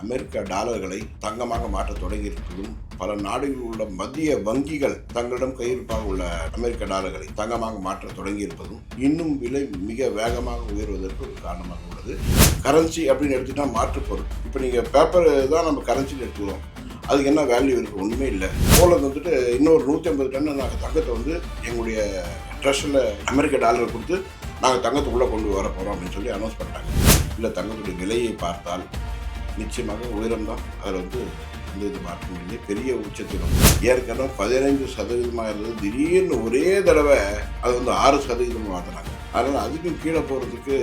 அமெரிக்க டாலர்களை தங்கமாக மாற்ற தொடங்கியிருப்பதும் பல நாடுகளில் உள்ள மத்திய வங்கிகள் தங்களிடம் கையிருப்பாக உள்ள அமெரிக்க டாலர்களை தங்கமாக மாற்ற தொடங்கியிருப்பதும் இன்னும் விலை மிக வேகமாக உயர்வதற்கு ஒரு காரணமாக உள்ளது. கரன்சி அப்படின்னு எடுத்துட்டா மாற்று பொருள். இப்போ நீங்கள் பேப்பர் தான் நம்ம கரன்சின்னு எடுத்துக்கிறோம். அதுக்கு என்ன வேல்யூ இருக்குது ஒன்றுமே இல்லை. போலந்து வந்துட்டு இன்னொரு நூற்றி ஐம்பது டன் நாங்கள் தங்கத்தை வந்து எங்களுடைய ட்ரெஸ்ஸில் அமெரிக்க டாலர் கொடுத்து நாங்கள் தங்கத்தை உள்ளே கொண்டு வர போகிறோம் அப்படின்னு சொல்லி அனௌன்ஸ் பண்ணிட்டாங்க. இல்லை தங்கத்துடைய விலையை பார்த்தால் நிச்சயமாக உயரம் தான் அதில் வந்து எந்த இது மாற்றம் இல்லை. பெரிய உச்சத்திலும் ஏற்கனவே பதினைந்து சதவீதமாக இருந்தது. திடீர்னு ஒரே தடவை அது வந்து ஆறு சதவீதம் மாற்றினாங்க. அதனால் அதுக்கும் கீழே போகிறதுக்கு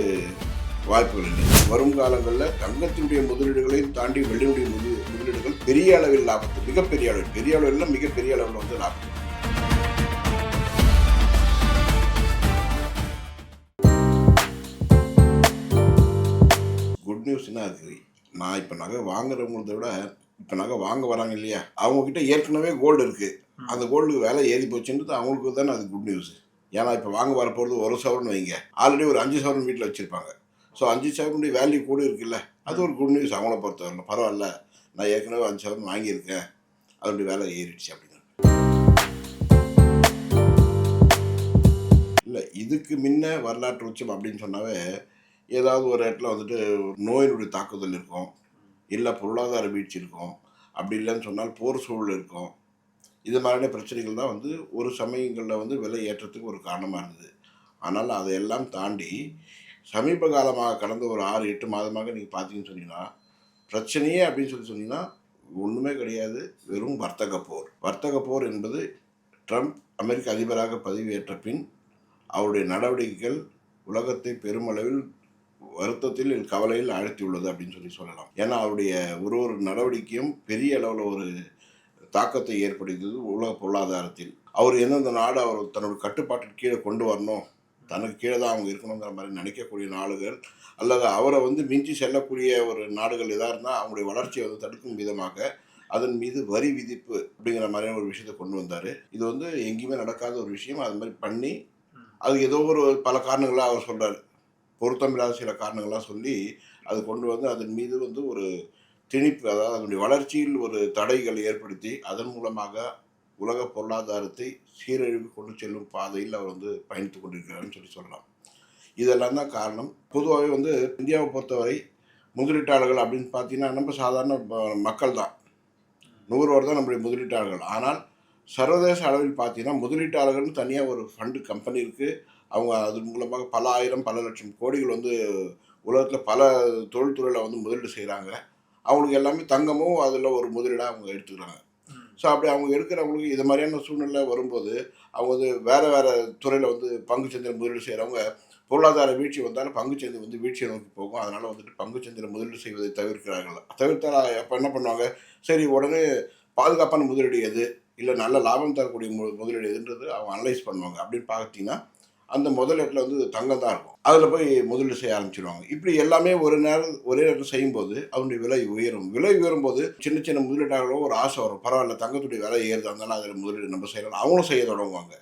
வாய்ப்புகள் இல்லை. வரும் காலங்களில் தங்கத்தினுடைய முதலீடுகளையும் தாண்டி வெள்ளியுடைய முது முதலீடுகள் பெரிய அளவில் லாபத்து மிகப்பெரிய அளவில் பெரிய அளவில் மிகப்பெரிய அளவில் வந்து லாபம் குட் நியூஸ் என்ன இருக்குது நான் இப்போ நகை வாங்குறவங்களத விட இப்போ நகை வாங்க வராங்க இல்லையா? அவங்கக்கிட்ட ஏற்கனவே கோல்டு இருக்குது அந்த கோல்டு விலை ஏறி போச்சுன்றது அவங்களுக்கு தானே அது குட் நியூஸ் ஏன்னா இப்போ வாங்க வர போகிறது ஒரு சவரன் வைங்க. ஆல்ரெடி ஒரு அஞ்சு சவரன் வீட்டில் வச்சுருப்பாங்க. ஸோ அஞ்சு சவரனுடைய வேல்யூ கூட இருக்குல்ல? அது ஒரு குட் நியூஸ் அவங்கள பொறுத்தவரை பரவாயில்ல. நான் ஏற்கனவே அஞ்சு சவரன் வாங்கியிருக்கேன். அதனுடைய வேலை ஏறிடுச்சு அப்படின்னு இல்லை இதுக்கு முன்ன வரலாற்று உச்சம் அப்படின்னு சொன்னாவே ஏதாவது ஒரு இடத்துல வந்துட்டு நோயினுடைய தாக்குதல் இருக்கும். இல்லை பொருளாதார வீழ்ச்சி இருக்கும். அப்படி இல்லைன்னு சொன்னால் போர் சூழல் இருக்கும். இது மாதிரியான பிரச்சனைகள் தான் வந்து ஒரு சமயங்களில் வந்து விலை ஏற்றத்துக்கு ஒரு காரணமாக இருந்தது. ஆனால் அதையெல்லாம் தாண்டி சமீப காலமாக கடந்த ஒரு ஆறு எட்டு மாதமாக நீங்கள் பார்த்தீங்கன்னு சொன்னீங்கன்னா பிரச்சனையே அப்படின்னு சொல்லி சொன்னீங்கன்னா ஒன்றுமே கிடையாது. வெறும் வர்த்தக போர். வர்த்தக போர் என்பது ட்ரம்ப் அமெரிக்க அதிபராக பதவியேற்ற பின் அவருடைய நடவடிக்கைகள் உலகத்தை பெருமளவில் வருத்தத்தில் கவலையில் ஆழ்த்தியுள்ளது அப்படின்னு சொல்லி சொல்லலாம். ஏன்னா அவருடைய ஒரு ஒரு நடவடிக்கையும் பெரிய அளவில் ஒரு தாக்கத்தை ஏற்படுத்தியது உலக பொருளாதாரத்தில். அவர் எந்தெந்த நாடு அவர் தன்னோட கட்டுப்பாட்டின் கீழே கொண்டு வரணும் தனக்கு கீழே தான் அவங்க இருக்கணுங்கிற மாதிரி நினைக்கக்கூடிய நாடுகள் அல்லது அவரை வந்து மிஞ்சி செல்லக்கூடிய ஒரு நாடுகள் எதாக இருந்தால் அவங்களுடைய வளர்ச்சியை வந்து தடுக்கும் விதமாக அதன் மீது வரி விதிப்பு அப்படிங்கிற மாதிரியான ஒரு விஷயத்தை கொண்டு வந்தார். இது வந்து எங்கேயுமே நடக்காத ஒரு விஷயம். அது மாதிரி பண்ணி அது ஏதோ ஒரு பல காரணங்களாக அவர் சொல்கிறார் பொருத்தமில்லாத சில காரணங்களாக சொல்லி அது கொண்டு வந்து அதன் மீது வந்து ஒரு திணிப்பு அதாவது அதனுடைய வளர்ச்சியில் ஒரு தடைகள் ஏற்படுத்தி அதன் மூலமாக உலக பொருளாதாரத்தை சீரழிவு கொண்டு செல்லும் பாதையில் அவர் வந்து பயணித்து கொண்டிருக்கிறாருன்னு சொல்லி சொல்லலாம். இதெல்லாம் தான் காரணம். பொதுவாகவே வந்து இந்தியாவை பொறுத்தவரை முதலீட்டாளர்கள் அப்படின்னு பார்த்தீங்கன்னா நம்ம சாதாரண மக்கள் தான். நுகர்வோர் தான் நம்முடைய முதலீட்டாளர்கள். ஆனால் சர்வதேச அளவில் பார்த்தீங்கன்னா முதலீட்டாளர்கள்னு தனியாக ஒரு ஃபண்டு கம்பெனி இருக்குது அவங்க அது மூலமாக பல ஆயிரம் பல லட்சம் கோடிகள் வந்து உலகத்தில் பல தொழில்துறையில் வந்து முதலீடு செய்கிறாங்க அவங்களுக்கு எல்லாமே தங்கமும் அதில் ஒரு முதலீடாக அவங்க எடுத்துக்கிறாங்க. ஸோ அப்படி அவங்க எடுக்கிறவங்களுக்கு இது மாதிரியான சூழ்நிலை வரும்போது அவங்க வந்து வேறு வேறு துறையில் வந்து பங்குச்சந்தை முதலீடு செய்கிறவங்க பொருளாதார வீழ்ச்சி வந்தாலும் பங்குச்சந்தை வந்து வீழ்ச்சியை நோக்கி போகும். அதனால் வந்துட்டு பங்குச்சந்தையில் முதலீடு செய்வதை தவிர்க்கிறார்கள். தவிர்த்தால் அப்போ என்ன பண்ணுவாங்க? சரி உடனே பாதுகாப்பான முதலீடு எது? இல்லை நல்ல லாபம் தரக்கூடிய முதலீடு எதுன்றது அவங்க அனலைஸ் பண்ணுவாங்க. அப்படின்னு பார்த்தீங்கன்னா அந்த முதலீட்டில் வந்து தங்கம் தான் இருக்கும். அதில் போய் முதலீடு செய்ய ஆரம்பிச்சிடுவாங்க இப்படி எல்லாமே ஒரு நேரம் ஒரே நேரத்தில் செய்யும்போது அதனுடைய விலை உயரும். விலை உயரும்போது சின்ன சின்ன முதலீட்டாளர்களும் ஒரு ஆசை வரும். பரவாயில்ல தங்கத்துடைய விலை ஏறுது அதனால அதில் முதலீடு நம்ம செய்யலாம் அவங்களும் செய்ய தொடங்குவாங்க.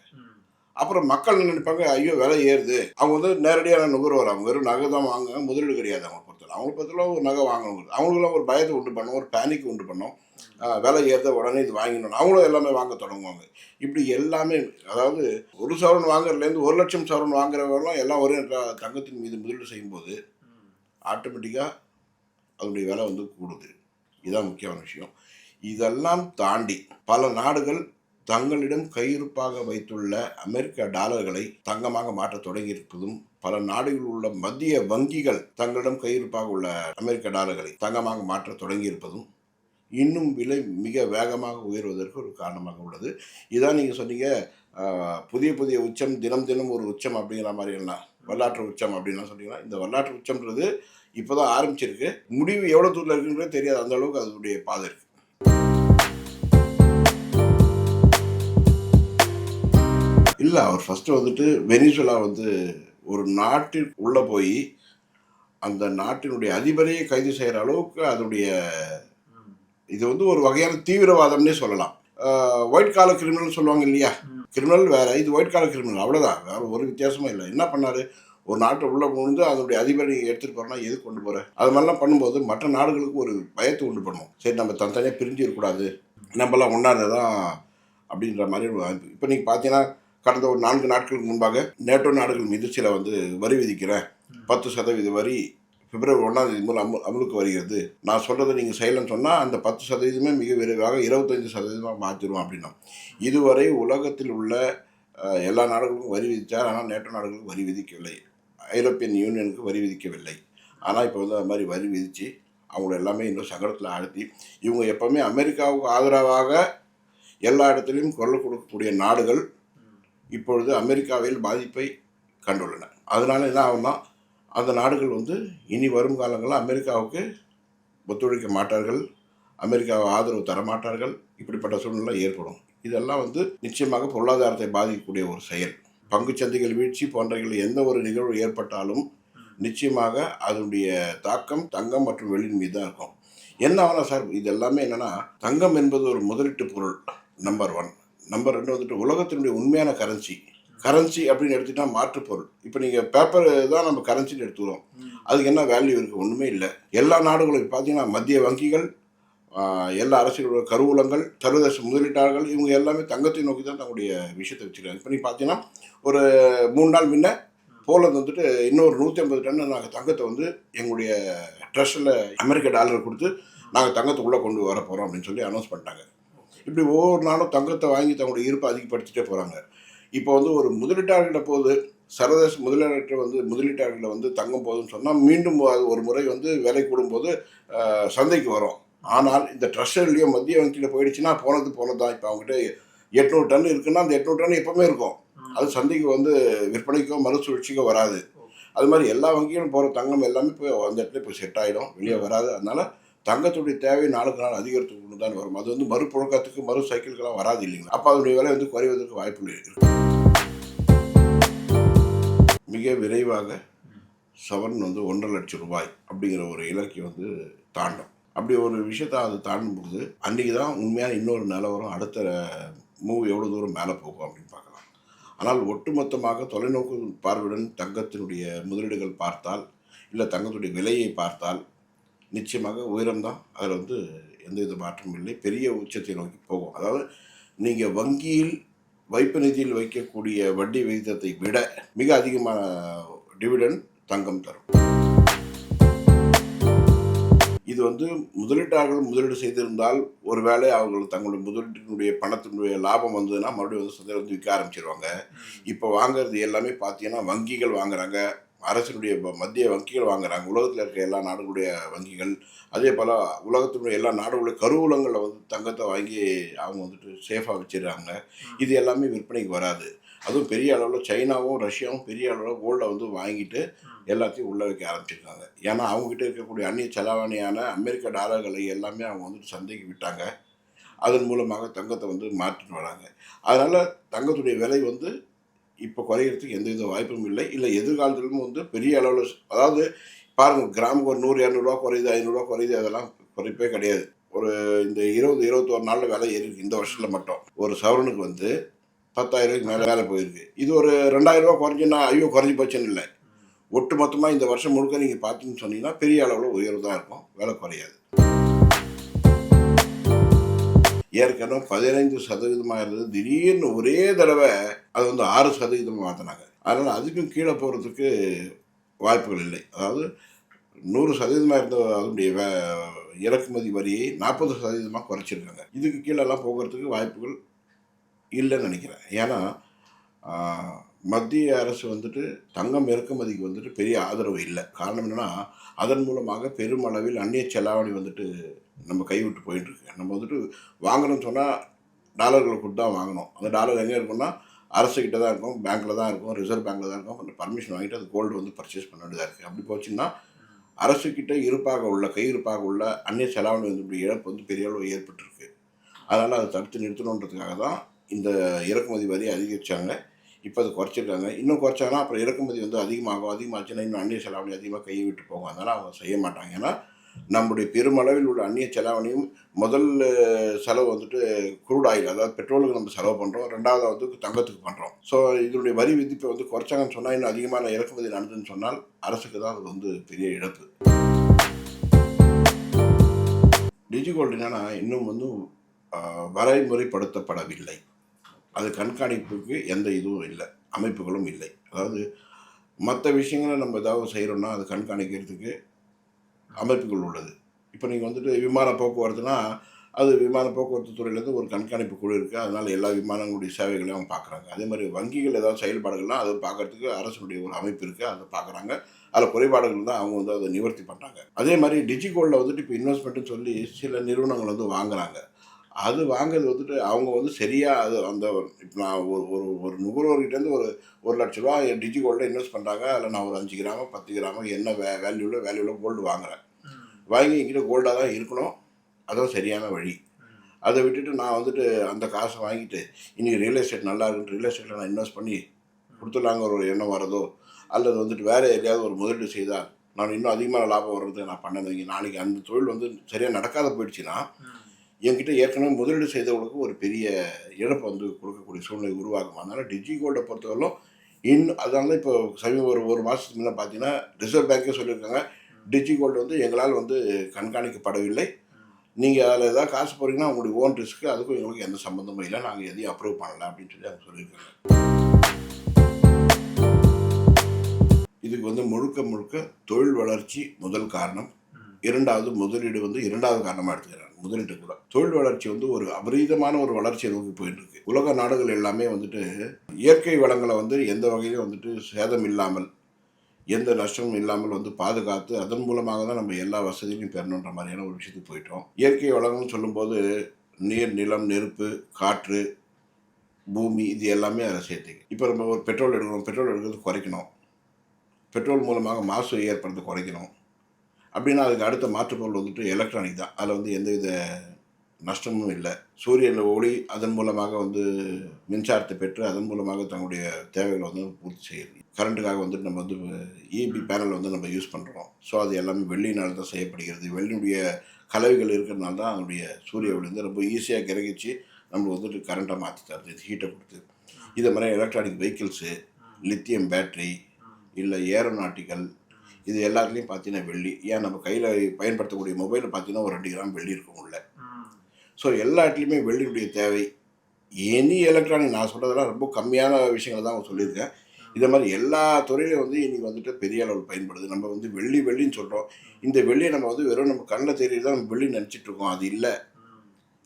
அப்புறம் மக்கள் நினைப்பாங்க? ஐயோ விலை ஏறுது. அவங்க வந்து நேரடியான நுகர்வோர்? அவங்க வெறும் நகை தான் வாங்க முதலீடு கிடையாது அவங்க பொறுத்தவரை. அவங்க பொறுத்தவரை ஒரு நகை வாங்கணும் அவங்களுக்குலாம் ஒரு பயத்தை உண்டு பண்ணும் ஒரு பேனிக் உண்டு பண்ணும். விலை ஏறுத உடனே இது வாங்கிடணும். அவங்களும் எல்லாமே வாங்க தொடங்குவாங்க இப்படி எல்லாமே அதாவது ஒரு சவரன் வாங்குறதுலேருந்து ஒரு லட்சம் சவரன் வாங்குறவங்களும் எல்லாம் ஒரே தங்கத்தின் மீது முதலீடு செய்யும்போது ஆட்டோமேட்டிக்காக அதனுடைய விலை வந்து கூடுது. இதுதான் முக்கியமான விஷயம். இதெல்லாம் தாண்டி பல நாடுகள் தங்களிடம் கையிருப்பாக வைத்துள்ள அமெரிக்க டாலர்களை தங்கமாக மாற்ற தொடங்கியிருப்பதும் பல நாடுகளில் உள்ள மத்திய வங்கிகள் தங்களிடம் கையிருப்பாக உள்ள அமெரிக்க டாலர்களை தங்கமாக மாற்ற தொடங்கியிருப்பதும் இன்னும் விலை மிக வேகமாக உயர்வதற்கு ஒரு காரணமாக உள்ளது. இதான் நீங்கள் சொன்னீங்க புதிய புதிய உச்சம் தினம் தினம் ஒரு உச்சம் அப்படிங்கிற மாதிரி எல்லாம் வரலாற்று உச்சம் அப்படின்லாம் சொன்னீங்கன்னா இந்த வரலாற்று உச்சம்ன்றது இப்போ தான் ஆரம்பிச்சிருக்கு. முடிவு எவ்வளோ தூரில் இருக்குன்றது தெரியாது. அந்த அளவுக்கு அதனுடைய பாதை இருக்குது இல்லை அவர் ஃபஸ்ட்டு வந்துட்டு வெனிசுலா வந்து ஒரு நாட்டில் உள்ளே போய் அந்த நாட்டினுடைய அதிபரையே கைது செய்கிற அளவுக்கு அதனுடைய இது வந்து ஒரு வகையான தீவிரவாதம்னே சொல்லலாம். ஒயிட் காலர் கிரிமினல் சொல்லுவாங்க இல்லையா? கிரிமினல் வேற இது ஒயிட் காலர் கிரிமினல் அவ்வளோதான் வேற ஒரு வித்தியாசமும் இல்லை. என்ன பண்ணாரு? ஒரு நாட்டை உள்ளே புகுந்து அதனுடைய அதிபரை நீங்கள் எடுத்துகிட்டு போகிறோன்னா எது கொண்டு போகிற அது மாதிரிலாம் பண்ணும்போது மற்ற நாடுகளுக்கு ஒரு பயத்தை உண்டு பண்ணும். சரி நம்ம தனித்தனியாக பிரிஞ்சு இருக்கக்கூடாது. நம்மலாம் ஒன்றா தான் அப்படின்ற மாதிரி இப்போ நீங்கள் பார்த்தீங்கன்னா கடந்த ஒரு நான்கு நாட்களுக்கு முன்பாக நேட்டோ நாடுகள் மீது சில வந்து வரி விதிக்கிறேன். பத்து சதவீத வரி பிப்ரவரி ஒன்றாம் தேதி முதல் அமு அமலுக்கு வருகிறது. நான் சொல்கிறத நீங்கள் செய்யலன்னு சொன்னால் அந்த பத்து சதவீதமே மிக விரைவாக இருபத்தஞ்சி சதவீதமாக மாற்றிடுவோம் அப்படின்னா இதுவரை உலகத்தில் உள்ள எல்லா நாடுகளுக்கும் வரி விதித்தார். ஆனால் நேட்டோ நாடுகளுக்கு வரி விதிக்கவில்லை. ஐரோப்பியன் யூனியனுக்கு வரி விதிக்கவில்லை. ஆனால் இப்போ வந்து அது மாதிரி வரி விதித்து அவங்கள எல்லாமே இன்னும் சங்கடத்தில் ஆழ்த்தி இவங்க எப்போவுமே அமெரிக்காவுக்கு ஆதரவாக எல்லா இடத்துலையும் குரல் கொடுக்கக்கூடிய நாடுகள் இப்பொழுது அமெரிக்காவில் பாதிப்பை கண்டுள்ளன. அதனால என்ன ஆகும்னா அந்த நாடுகள் வந்து இனி வரும் காலங்களில் அமெரிக்காவுக்கு ஒத்துழைக்க மாட்டார்கள். அமெரிக்காவை ஆதரவு தர மாட்டார்கள். இப்படிப்பட்ட சூழ்நிலை ஏற்படும். இதெல்லாம் வந்து நிச்சயமாக பொருளாதாரத்தை பாதிக்கக்கூடிய ஒரு செயல். பங்குச்சந்தைகள் வீழ்ச்சி போன்றவைகள் எந்த ஒரு நிகழ்வு ஏற்பட்டாலும் நிச்சயமாக அதனுடைய தாக்கம் தங்கம் மற்றும் வெளியின் மீது தான் இருக்கும். என்ன ஆனால் சார் இது எல்லாமே என்னென்னா தங்கம் என்பது ஒரு முதலீட்டு பொருள் நம்பர் ஒன் நம்பர் ரெண்டு வந்துட்டு உலகத்தினுடைய உண்மையான கரன்சி கரன்சி அப்படின்னு எடுத்துட்டா மாற்று பொருள் இப்போ நீங்கள் பேப்பர் தான் நம்ம கரன்சின்னு எடுத்துக்கிறோம். அதுக்கு என்ன வேல்யூ இருக்குது ஒன்றுமே இல்லை. எல்லா நாடுகளும் பார்த்தீங்கன்னா மத்திய வங்கிகள் எல்லா அரசியலோட கருவூலங்கள் சர்வதேச முதலீட்டாளர்கள் இவங்க எல்லாமே தங்கத்தை நோக்கி தான் தங்களுடைய விஷயத்தை வச்சுருக்காங்க. இப்போ நீங்கள் பார்த்தீங்கன்னா ஒரு மூணு நாள் முன்ன போலந்து வந்துட்டு இன்னொரு நூற்றி ஐம்பது டன் நாங்கள் தங்கத்தை வந்து எங்களுடைய ட்ரஸ்ட்டில் அமெரிக்க டாலர் கொடுத்து நாங்கள் தங்கத்தை உள்ளே கொண்டு வர போகிறோம் அப்படின்னு சொல்லி அனௌன்ஸ் பண்ணிட்டாங்க. இப்படி ஒவ்வொரு நாளும் தங்கத்தை வாங்கி தங்களுடைய இருப்பை அதிகப்படுத்திட்டே போகிறாங்க இப்போ வந்து ஒரு முதலீட்டாளர்கிட்ட போது சர்வதேச முதலீட்டாளர்கிட்ட வந்து முதலீட்டாளர்களை வந்து தங்கம் போதுன்னு சொன்னால் மீண்டும் அது ஒரு முறை வந்து விலை கூடும்போது சந்தைக்கு வரும். ஆனால் இந்த ட்ரெஷர்லேயோ மத்திய வங்கியில் போயிடுச்சுன்னா போனது போனது தான் இப்போ அவங்ககிட்ட எட்நூறு டன் இருக்குன்னா அந்த எட்நூறு டன் எப்பவுமே இருக்கும். அது சந்தைக்கு வந்து விற்பனைக்கோ மறுசுழற்சிக்கோ வராது. அது மாதிரி எல்லா வங்கிகளும் போகிற தங்கம் எல்லாமே இப்போ அந்த இடத்துல இப்போ செட் ஆகிடும் வெளியே வராது. அதனால தங்கத்துடைய தேவை நாளுக்கு நாள் அதிகரித்து கொண்டு தான் வரும். அது வந்து மறுபுழக்கத்துக்கு மறு சைக்கிள்களாக வராது இல்லைங்களா? அப்போ அதனுடைய விலை வந்து குறைவதற்கு வாய்ப்புகள் இருக்கு மிக விரைவாக சவரன் வந்து ஒன்றரை லட்சம் ரூபாய் அப்படிங்கிற ஒரு இலக்கை வந்து தாண்டும். அப்படி ஒரு விஷயத்தை அது தாண்டும்போது அன்றைக்கி தான் உண்மையான இன்னொரு நிலவரம் அடுத்த மூவ் எவ்வளோ தூரம் மேலே போகும் அப்படின்னு பார்க்கலாம். ஆனால் ஒட்டுமொத்தமாக தொலைநோக்கு பார்வையுடன் தங்கத்தினுடைய முதலீடுகள் பார்த்தால் இல்லை தங்கத்துடைய விலையை பார்த்தால் நிச்சயமாக உயரம்தான். அதில் வந்து எந்த வித மாற்றமும் இல்லை. பெரிய உச்சத்தை நோக்கி போகும். அதாவது நீங்கள் வங்கியில் வைப்பு நிதியில் வைக்கக்கூடிய வட்டி விகிதத்தை விட மிக அதிகமான டிவிடெண்ட் தங்கம் தரும். இது வந்து முதலீட்டாளர்கள் முதலீடு செய்திருந்தால் ஒருவேளை அவர்கள் தங்களுடைய முதலீட்டினுடைய பணத்தினுடைய லாபம் வந்ததுன்னா மறுபடியும் வந்து சந்தையில் வந்து விற்க ஆரம்பிச்சிருவாங்க. இப்போ வாங்குறது எல்லாமே பார்த்தீங்கன்னா வங்கிகள் வாங்குறாங்க. அரசினுடைய மத்திய வங்கிகள் வாங்குறாங்க. உலகத்தில் இருக்க எல்லா நாடுகளுடைய வங்கிகள் அதே போல் உலகத்தினுடைய எல்லா நாடுகளுடைய கருவூலங்களில் வந்து தங்கத்தை வாங்கி அவங்க வந்துட்டு சேஃபாக வச்சிடுறாங்க. இது எல்லாமே விற்பனைக்கு வராது. அதுவும் பெரிய அளவில் சைனாவும் ரஷ்யாவும் பெரிய அளவில் கோல்டை வந்து வாங்கிட்டு எல்லாத்தையும் உள்ளே வைக்க ஆரம்பிச்சிருக்காங்க. ஏன்னா அவங்ககிட்ட இருக்கக்கூடிய அந்நிய செலவாணியான அமெரிக்க டாலர்களை எல்லாமே அவங்க வந்துட்டு சந்தைக்கு விட்டாங்க. அதன் மூலமாக தங்கத்தை வந்து மாற்றிட்டு வராங்க. அதனால் தங்கத்துடைய விலை வந்து இப்போ குறையிறதுக்கு எந்தவித வாய்ப்பும் இல்லை. இல்லை எதிர்காலத்திலும் வந்து பெரிய அளவில் அதாவது பாருங்கள் கிராமுக்கு ஒரு நூறு இரநூறுவா குறையுது ஐநூறுரூவா குறையுது அதெல்லாம் குறைப்பே கிடையாது. ஒரு இந்த இருபது இருபத்தோரு நாளில் விலை ஏறிருக்கு இந்த வருஷத்தில் மட்டும். ஒரு சவரனுக்கு வந்து பத்தாயிரரூவாய்க்கு மேலே வேலை போயிருக்கு. இது ஒரு ரெண்டாயிரரூவா குறைஞ்சுன்னா ஐயோ குறைஞ்சி போச்சுன்னு இல்லை. ஒட்டு மொத்தமாக இந்த வருஷம் முழுக்க நீங்கள் பார்த்துன்னு சொன்னீங்கன்னா பெரிய அளவில் உயர்வு தான் இருக்கும். வேலை குறையாது. ஏற்கனவே பதினைந்து சதவீதமாக இருந்தது திடீர்னு ஒரே தடவை அது வந்து ஆறு சதவீதமாக மாற்றினாங்க அதனால் அதுக்கும் கீழே போகிறதுக்கு வாய்ப்புகள் இல்லை. அதாவது நூறு சதவீதமாக இருந்த அதனுடைய இறக்குமதி வரியை நாற்பது சதவீதமாக குறைச்சிருக்காங்க. இதுக்கு கீழெல்லாம் போகிறதுக்கு வாய்ப்புகள் இல்லைன்னு நினைக்கிறேன். ஏன்னா மத்திய அரசு வந்துட்டு தங்கம் இறக்குமதிக்கு வந்துட்டு பெரிய ஆதரவு இல்லை. காரணம் என்னென்னா அதன் மூலமாக பெருமளவில் அந்நிய செலாவணி வந்துட்டு நம்ம கைவிட்டு போயிட்டுருக்கு. நம்ம வந்துட்டு வாங்கணும்னு சொன்னால் டாலர்களை கொடுத்து தான் வாங்கணும். அந்த டாலர் எங்கே இருக்கும்னா அரசுக்கிட்ட தான் இருக்கும் பேங்க்கில் தான் இருக்கும் ரிசர்வ் பேங்க்கில் தான் இருக்கும். கொஞ்சம் பர்மிஷன் வாங்கிட்டு அது கோல்டு வந்து பர்ச்சேஸ் பண்ண வேண்டியதாக இருக்குது அப்படி போச்சுன்னா அரசுக்கிட்ட இருப்பாக உள்ள கையிருப்பாக உள்ள அந்நிய செலாவணி வந்து இப்படி இழப்பு வந்து பெரிய அளவு ஏற்பட்டிருக்கு. அதனால் அதை தடுத்து நிறுத்தணுன்றதுக்காக தான் இந்த இறக்குமதி வரி அதிகரிச்சாங்க. இப்போ அது குறைச்சிருக்காங்க. இன்னும் குறைச்சாங்கன்னா அப்புறம் இறக்குமதி வந்து அதிகமாகும். அதிகமாச்சுன்னா இன்னும் அந்நிய செலாவணி அதிகமாக கையை விட்டு போகும். அதனால் அவங்க செய்ய மாட்டாங்க. ஏன்னா நம்முடைய பெருமளவில் உள்ள அந்நிய செலாவணியும் முதல் செலவு வந்துட்டு குரூட் ஆயில் அதாவது பெட்ரோலுக்கு நம்ம செலவு பண்ணுறோம் ரெண்டாவது வந்து தங்கத்துக்கு பண்ணுறோம் ஸோ இதனுடைய வரி விதிப்பை வந்து குறைச்சாங்கன்னு சொன்னால் இன்னும் அதிகமான இறக்குமதி நடந்துன்னு சொன்னால் அரசுக்கு தான் அது வந்து பெரிய இழப்பு. டிஜிகோல்டு என்னன்னா இன்னும் வந்து வரைமுறைப்படுத்தப்படவில்லை. அது கண்காணிப்புக்கு எந்த இதுவும் இல்லை அமைப்புகளும் இல்லை. அதாவது மற்ற விஷயங்களை நம்ம ஏதாவது செய்கிறோம்னா அது கண்காணிக்கிறதுக்கு அமைப்புகள் உள்ளது. இப்போ நீங்கள் வந்துட்டு விமான போக்குவரத்துனா அது விமான போக்குவரத்து துறையிலேருந்து ஒரு கண்காணிப்பு குழு இருக்குது. அதனால் எல்லா விமானங்களுடைய சேவைகளையும் அவங்க பார்க்குறாங்க. அதே மாதிரி வங்கிகள் ஏதாவது செயல்பாடுகள்லாம் அதை பார்க்குறதுக்கு அரசுடைய ஒரு அமைப்பு இருக்குது. அதை பார்க்குறாங்க. அதில் குறைபாடுகள் தான் அவங்க வந்து அதை நிவர்த்தி பண்ணுறாங்க. அதே மாதிரி டிஜிகோல்டில் வந்துட்டு இப்போ இன்வெஸ்ட்மெண்ட்டுன்னு சொல்லி சில நிறுவனங்கள் வந்து வாங்குறாங்க. அது வாங்குறது வந்துட்டு அவங்க வந்து சரியாக அது அந்த இப்போ நான் ஒரு ஒரு ஒரு நுகர்வோர்கிட்டேருந்து ஒரு ஒரு லட்ச ரூபா டிஜிகோல்டில் இன்வெஸ்ட் பண்ணுறாங்க அதில் நான் ஒரு அஞ்சு கிராமோ பத்து கிராமோ என்ன வே வேல்யூவில் வேல்யூவில் கோல்டு வாங்குறேன். வாங்கி என்கிட்ட கோல்டாக தான் இருக்கணும். அதான் சரியான வழி. அதை விட்டுட்டு நான் வந்துட்டு அந்த காசை வாங்கிட்டு இன்றைக்கி ரியல் எஸ்டேட் நல்லா இருக்குன்னு ரியல் எஸ்டேட்டில் நான் இன்வெஸ்ட் பண்ணி கொடுத்துடலாங்க ஒரு எண்ணம் வரதோ அல்லது வந்துட்டு வேறு எதையாவது ஒரு முதலீடு செய்தால் நான் இன்னும் அதிகமான லாபம் வர்றது நான் பண்ணணுங்க நாளைக்கு அந்த தொழில் வந்து சரியாக நடக்காத போயிடுச்சுன்னா என்கிட்ட ஏற்கனவே முதலீடு செய்தவங்களுக்கு ஒரு பெரிய இழப்பு வந்து கொடுக்கக்கூடிய சூழ்நிலை உருவாகும். அதனால் டிஜி கோல்டை பொறுத்தவரையிலும் இன்னும் அதனால இப்போ சமீப ஒரு ஒரு மாதத்துக்கு முன்னே பார்த்தீங்கன்னா ரிசர்வ் பேங்க்கே சொல்லியிருக்காங்க. டிஜி கோல்டு வந்து எங்களால் வந்து கண்காணிக்கப்படவில்லை. நீங்கள் அதில் ஏதாவது காசு போகிறீங்கன்னா உங்களுடைய ஓன் ரிஸ்க்கு அதுக்கும் எங்களுக்கு எந்த சம்மந்தமும் இல்லை. நாங்கள் எதையும் அப்ரூவ் பண்ணலாம் அப்படின்னு சொல்லி அவங்க சொல்லியிருக்காங்க. இதுக்கு வந்து முழுக்க முழுக்க தொழில் வளர்ச்சி முதல் காரணம். இரண்டாவது முதலீடு வந்து இரண்டாவது காரணமாக எடுத்துக்கிறாங்க. முதலீட்டு கூட. தொழில் வளர்ச்சி வந்து ஒரு அபரீதமான ஒரு வளர்ச்சியை நோக்கி போயிட்டு இருக்கு உலக நாடுகள் எல்லாமே வந்துட்டு இயற்கை வளங்களை வந்து எந்த வகையிலும் வந்துட்டு சேதம் இல்லாமல் எந்த நஷ்டமும் இல்லாமல் வந்து பாதுகாத்து அதன் மூலமாக தான் நம்ம எல்லா வசதியும் பெறணுன்ற மாதிரியான ஒரு விஷயத்துக்கு போயிட்டோம். இயற்கை வளங்கள்னு சொல்லும்போது நீர் நிலம் நெருப்பு காற்று பூமி இது எல்லாமே அதை சேர்த்துக்கு. இப்போ நம்ம ஒரு பெட்ரோல் எடுக்கணும் பெட்ரோல் எடுக்கிறது குறைக்கணும். பெட்ரோல் மூலமாக மாசு ஏற்படுறது குறைக்கணும். அப்படின்னா அதுக்கு அடுத்த மாற்றுப்பொருள் வந்துட்டு எலக்ட்ரானிக் தான். அதில் வந்து எந்தவித நஷ்டமும் இல்லை. சூரியன் ஒளி அதன் மூலமாக வந்து மின்சாரத்தை பெற்று அதன் மூலமாக தங்களுடைய தேவைகளை வந்து பூர்த்தி செய்யுது கரண்ட்டுக்காக வந்துட்டு நம்ம வந்து இபி பேனல் வந்து நம்ம யூஸ் பண்ணுறோம் ஸோ அது எல்லாமே வெள்ளியினால் தான் செய்யப்படுகிறது. வெள்ளியுடைய கலவைகள் இருக்கிறதுனால தான் அதனுடைய சூரிய ஒளி வந்து ரொம்ப ஈஸியாக கிரகிச்சு நம்மளுக்கு வந்துட்டு கரண்ட்டை மாற்றி தருது. ஹீட்டை கொடுத்து. இதே மாதிரி எலக்ட்ரானிக் வெஹிக்கிள்ஸு லித்தியம் பேட்டரி இல்லை ஏரோநாட்டிக்கல் இது எல்லாத்துலேயும் பார்த்தீங்கன்னா வெள்ளி. ஏன் நம்ம கையில் பயன்படுத்தக்கூடிய மொபைலில் பார்த்தீங்கன்னா ஒரு ரெண்டு கிராம் வெள்ளி இருக்கும் உள்ள. ஸோ எல்லா இடத்துலையுமே வெள்ளியுடைய தேவை. எனி எலக்ட்ரானிக் நான் சொல்கிறதெல்லாம் ரொம்ப கம்மியான விஷயங்கள் தான் சொல்லியிருக்கேன். இதை மாதிரி எல்லா துறையிலும் வந்து இன்றைக்கி வந்துட்டு பெரிய அளவில் பயன்படுது. நம்ம வந்து வெள்ளி வெள்ளின்னு சொல்கிறோம் இந்த வெள்ளியை நம்ம வந்து வெறும் நம்ம கண்ணில் தெரியுது தான் நம்ம வெள்ளி நினச்சிட்டு இருக்கோம். அது இல்லை.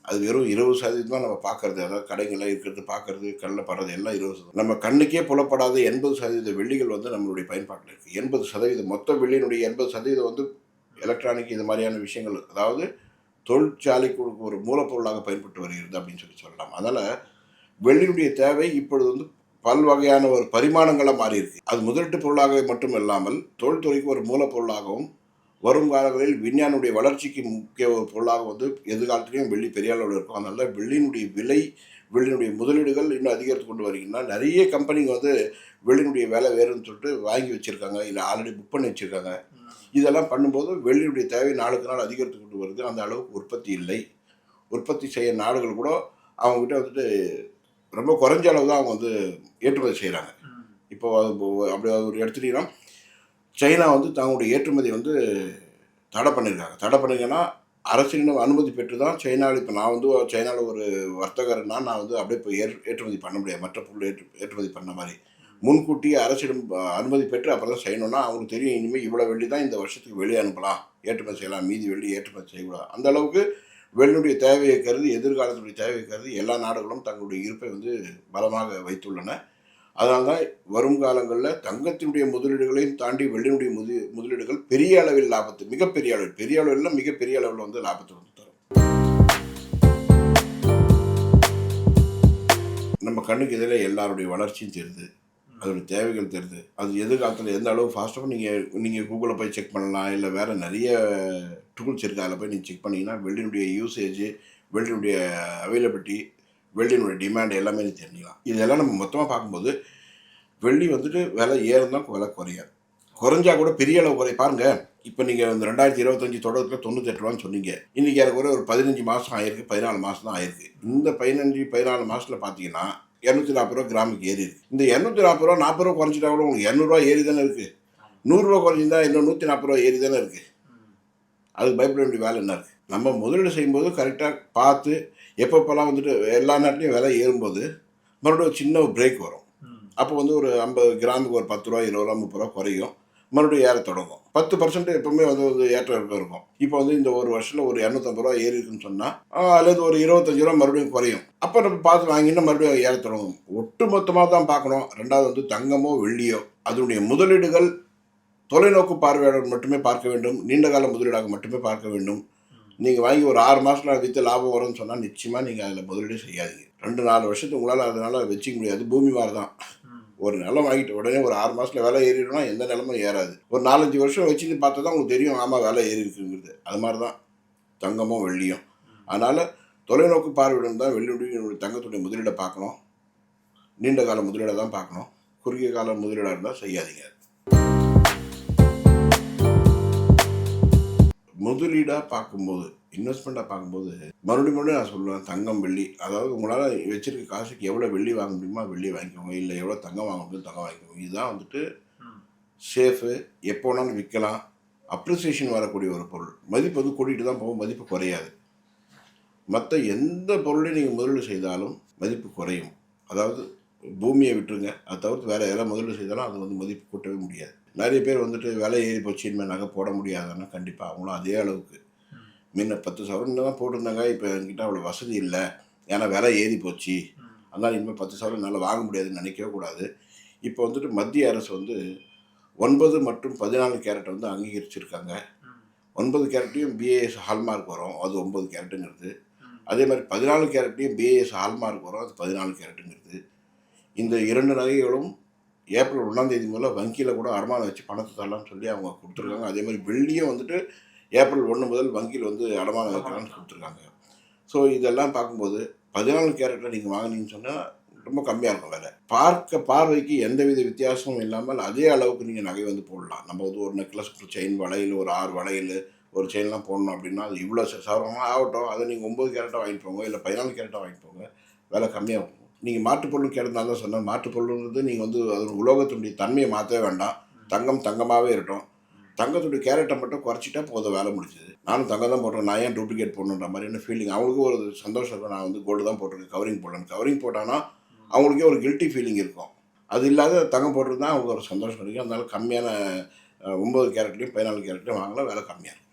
அது வெறும் இருபது சதவீதம் தான் நம்ம பார்க்கறது. அதாவது கடைகள்லாம் இருக்கிறது பார்க்கறது கண்ணில் படுறது எல்லாம் இருபது சதவீதம். நம்ம கண்ணுக்கே புலப்படாத எண்பது சதவீத வெள்ளிகள் வந்து நம்மளுடைய பயன்பாட்டில் இருக்குது எண்பது சதவீதம் மொத்த வெள்ளியினுடைய எண்பது சதவீதம் வந்து எலக்ட்ரானிக் இது மாதிரியான விஷயங்கள். அதாவது தொழிற்சாலைக்கு ஒரு மூலப்பொருளாக பயன்பட்டு வருகிறது அப்படின்னு சொல்லி சொல்லலாம். அதனால் வெள்ளியுடைய தேவை இப்பொழுது வந்து பல்வகையான ஒரு பரிமாணங்களாக மாறி இருக்கு அது முதலீட்டு பொருளாக மட்டும் இல்லாமல் தொழில்துறைக்கு ஒரு மூலப்பொருளாகவும் வரும் காலங்களில் விஞ்ஞானுடைய வளர்ச்சிக்கு முக்கிய ஒரு பொருளாக வந்து எதிர்காலத்திலையும் வெள்ளி பெரிய அளவில் இருக்கும். அதனால வெள்ளியினுடைய விலை வெள்ளியினுடைய முதலீடுகள் இன்னும் அதிகரித்து கொண்டு வருகின்றன. நிறைய கம்பெனிங்க வந்து வெள்ளியினுடைய விலை வேறுன்னு சொல்லிட்டு வாங்கி வச்சுருக்காங்க. இல்லை ஆல்ரெடி புக் பண்ணி வச்சுருக்காங்க. இதெல்லாம் பண்ணும்போது வெள்ளியுடைய தேவை நாளுக்கு நாள் அதிகரித்து கொண்டு வருது. அந்த அளவுக்கு உற்பத்தி இல்லை. உற்பத்தி செய்ய நாடுகள் கூட அவங்ககிட்ட வந்துட்டு ரொம்ப குறைஞ்ச அளவு தான் அவங்க வந்து ஏற்றுமதி செய்கிறாங்க இப்போ அது அப்படி ஒரு எடுத்துட்டீங்கன்னா சைனா வந்து தங்களுடைய ஏற்றுமதி வந்து தடை பண்ணியிருக்காங்க. தடை பண்ணிருக்கேன்னா அரசின் அனுமதி பெற்று தான் சைனாவில் இப்போ நான் வந்து சைனாவில் ஒரு வர்த்தகர்னா நான் வந்து அப்படியே போய் ஏற் ஏற்றுமதி பண்ண முடியாது. மற்ற பொருள் ஏற்று ஏற்றுமதி பண்ண மாதிரி. முன்கூட்டியே அரசிடம் அனுமதி பெற்று அப்புறம் தான் செய்யணும்னா அவங்களுக்கு தெரியும் இனிமேல் இவ்வளோ வெள்ளி தான் இந்த வருஷத்துக்கு வெளியே அனுப்பலாம். ஏற்றுமதி செய்யலாம். மீதி வெள்ளி ஏற்றுமதி செய்யக்கூடாது. அந்த அளவுக்கு வெள்ளினுடைய தேவையை கருதி எதிர்காலத்துடைய தேவையை கருதி எல்லா நாடுகளும் தங்களுடைய இருப்பை வந்து பலமாக வைத்துள்ளன. அதனால தான் வரும் காலங்களில் தங்கத்தினுடைய முதலீடுகளையும் தாண்டி வெள்ளியினுடைய முது முதலீடுகள் பெரிய அளவில் லாபத்து மிகப்பெரிய அளவில் பெரிய அளவில் மிகப்பெரிய அளவில் வந்து லாபத்தை வந்து தரும். நம்ம கண்ணுக்கு இதில் எல்லாருடைய வளர்ச்சியும் தெரியுது. அதோட தேவைகள் தெரியுது. அது எதிர்காலத்தில் எந்த அளவு ஃபாஸ்ட்டாக நீங்கள் நீங்கள் கூகுளில் போய் செக் பண்ணலாம் இல்லை வேறு நிறைய டூல்ஸ் இருக்குது அதில் போய் நீங்கள் செக் பண்ணிங்கன்னா வெள்ளினுடைய யூசேஜ் வெள்ளினுடைய அவைலபிலிட்டி வெள்ளியினுடைய டிமாண்ட் எல்லாமே நீ தெரிஞ்சுக்கலாம். இதெல்லாம் நம்ம மொத்தமாக பார்க்கும்போது வெள்ளி வந்துட்டு விலை ஏறும் தான் விலை குறையாது குறைஞ்சா கூட பெரிய அளவு குறை. பாருங்கள் இப்போ நீங்கள் இந்த ரெண்டாயிரத்தி இருபத்தஞ்சி தொடக்கத்தில் தொண்ணூத்தெட்டு ரூபான்னு சொன்னீங்க. இன்றைக்கி எனக்கு ஒரு பதினஞ்சு மாதம் ஆயிருக்கு பதினாலு மாதம் தான் ஆயிருக்கு. இந்த பதினஞ்சு பதினாலு மாதத்தில் பார்த்தீங்கன்னா இரநூத்தி நாற்பது ரூபா கிராமுக்கு ஏறி இருக்கு இந்த இரநூத்தி நாற்பது ரூபா நாற்பது ரூபா குறைஞ்சிட்டா கூட உங்களுக்கு இரநூறுவா ஏறி தானே இருக்குது நூறுரூவா குறைஞ்சிருந்தா இன்னும் நூற்றி நாற்பது ரூபா ஏறி தானே இருக்குது அதுக்கு பயப்பட வேண்டிய வேலை என்ன இருக்குது நம்ம முதலீடு செய்யும்போது கரெக்டாக பார்த்து எப்பப்போல்லாம் வந்துட்டு எல்லா நாட்டிலையும் விலை ஏறும்போது மறுபடியும் ஒரு சின்ன ஒரு பிரேக் வரும். அப்போ வந்து ஒரு ஐம்பது கிராமுக்கு ஒரு பத்து ரூபா இருபது ரூபா முப்பது ரூபா குறையும். மறுபடியும் ஏற தொடங்கும். பத்து பர்சன்ட் எப்பவுமே வந்து ஒரு ஏற்ற இறக்கம் இருக்கும். இப்போ வந்து இந்த ஒரு வருஷத்தில் ஒரு இரநூத்தம்பது ரூபா ஏறி இருக்குன்னு சொன்னால் அல்லது ஒரு இருபத்தஞ்சு ரூபா மறுபடியும் குறையும். அப்போ நம்ம பார்த்து வாங்கினா மறுபடியும் ஏற தொடங்கும். ஒட்டு மொத்தமாக தான் பார்க்கணும். ரெண்டாவது வந்து தங்கமோ வெள்ளியோ அதனுடைய முதலீடுகள் தொலைநோக்கு பார்வையாளர் மட்டுமே பார்க்க வேண்டும். நீண்ட கால முதலீடாக மட்டுமே பார்க்க வேண்டும். நீங்கள் வாங்கி ஒரு ஆறு மாதத்தில் விற்று லாபம் வரும்னு சொன்னால் நிச்சயமாக நீங்கள் அதில் முதலீடு செய்யாதீங்க. ரெண்டு நாலு வருஷத்துக்கு உங்களால் அதனால் வச்சுக்க முடியாது. பூமி மாதிரி தான். ஒரு நிலம் வாங்கிட்டு உடனே ஒரு ஆறு மாதத்தில் விலை ஏறிடும்னா எந்த நிலமும் ஏறாது. ஒரு நாலஞ்சு வருஷம் வச்சுட்டு பார்த்தா தான் உங்களுக்கு தெரியும் ஆமாம் விலை ஏறி இருக்குங்கிறது. அது மாதிரி தான். தங்கமும் வெள்ளியும். அதனால் தொலைநோக்கு பார்வையுடன் தான் வெள்ளியுடைய தங்கத்துடைய முதலீடை பார்க்கணும். நீண்ட கால முதலீடை தான் பார்க்கணும். குறுகிய கால முதலீடாக இருந்தால் செய்யாதீங்க. முதலீடாக பார்க்கும்போது இன்வெஸ்ட்மெண்ட்டாக பார்க்கும்போது மறுபடியும் மறுபடியும் நான் சொல்லுவேன் தங்கம் வெள்ளி. அதாவது உங்களால் வச்சிருக்க காசுக்கு எவ்வளோ வெள்ளி வாங்க முடியுமோ வெள்ளி வாங்கிக்கோங்க. இல்லை எவ்வளோ தங்கம் வாங்க முடியும் தங்கம் வாங்கிக்கோங்க. இதுதான் வந்துட்டு சேஃபு எப்போ வேணாலும் விற்கலாம். அப்ரிசியேஷன் வரக்கூடிய ஒரு பொருள். மதிப்பு வந்து கூட்டிகிட்டு தான் போகும். மதிப்பு குறையாது. மற்ற எந்த பொருளையும் நீங்கள் முதலீடு செய்தாலும் மதிப்பு குறையும். அதாவது பூமியை விட்டுருங்க. அதை தவிர்த்து வேறு எதாவது முதலீடு செய்தாலும் அது வந்து மதிப்பு கூட்டவே முடியாது. நிறைய பேர் வந்துட்டு விலை ஏறி போச்சு இனிமேல் நகை போட முடியாதுன்னா கண்டிப்பாக அவங்களும் அதே அளவுக்கு. முன்ன பத்து சவரன் தான் போட்டிருந்தாங்க இப்போ என்கிட்ட அவ்வளோ வசதி இல்லை. ஏன்னா விலை ஏறி போச்சு. அதனால் இனிமேல் பத்து சவரன் என்னால் வாங்க முடியாதுன்னு நினைக்கவே கூடாது. இப்போ வந்துட்டு மத்திய அரசு வந்து ஒன்பது மற்றும் பதினாலு கேரட் வந்து அங்கீகரிச்சிருக்காங்க. ஒன்பது கேரட்டையும் பிஏஎஸ் ஹால்மார்க் வரும். அது ஒன்பது கேரட்டுங்கிறது. அதே மாதிரி பதினாலு கேரட்டையும் பிஏஎஸ் ஹால்மார்க் வரும். அது பதினாலு கேரட்டுங்கிறது. இந்த இரண்டு நகைகளும் ஏப்ரல் ஒன்றாம் தேதி முதல்ல வங்கியில் கூட அடமானம் வச்சு பணத்தை தரலாம்னு சொல்லி அவங்க கொடுத்துருக்காங்க. அதே மாதிரி வெள்ளியும் வந்துட்டு ஏப்ரல் ஒன்று முதல் வங்கியில் வந்து அடமானம் வைக்கலாம்னு கொடுத்துருக்காங்க. ஸோ இதெல்லாம் பார்க்கும்போது பதினாலு கேரட்டில் நீங்கள் வாங்கினீங்கன்னு சொன்னால் ரொம்ப கம்மியாக இருக்கும் விலை. பார்க்க பார்வைக்கு எந்தவித வித்தியாசமும் இல்லாமல் அதே அளவுக்கு நீங்கள் நகை வந்து போடலாம். நம்ம வந்து ஒரு நெக்லஸ் ஒரு செயின் வளையல் ஒரு ஆறு வளையல் ஒரு செயின்லாம் போடணும் அப்படின்னா அது இவ்வளோ சவரமாக ஆகட்டும். அதை நீங்கள் ஒம்பது கேரட்டாக வாங்கிட்டு போங்க இல்லை பதினாலு கேரட்டாக வாங்கிட்டு போங்க. விலை கம்மியாகும். நீங்கள் மாட்டுப்பொருள் கேட்டதால தான் சொன்னேன். மாட்டுப்பொருள்ன்றது நீங்கள் வந்து அது உலோகத்தினுடைய தன்மையை மாற்றவே வேண்டாம். தங்கம் தங்கமாகவே இருக்கட்டும். தங்கத்துடைய கேரட்டை மட்டும் குறைச்சிட்டா போதும் வேலை முடிச்சுது நானும் தங்கம் தான் போட்டேன் நான் ஏன் டூப்ளிகேட் போடணுன்ற மாதிரியான ஃபீலிங் அவங்களுக்கும் ஒரு சந்தோஷம் இருக்கும். நான் வந்து கோல்டு தான் போட்டிருக்கேன். கவரிங் போடணும் கவரிங் போட்டானா அவங்களுக்கே ஒரு கில்ட்டி ஃபீலிங் இருக்கும். அது இல்லாத தங்கம் போட்டிருந்தா அவங்களுக்கு ஒரு சந்தோஷம் இருக்கும். அதனால கம்மியான ஒம்பது கேரட்லேயும் பதினாலு கேரட்லேயும் வாங்கலாம் விலை கம்மியாக இருக்கும்.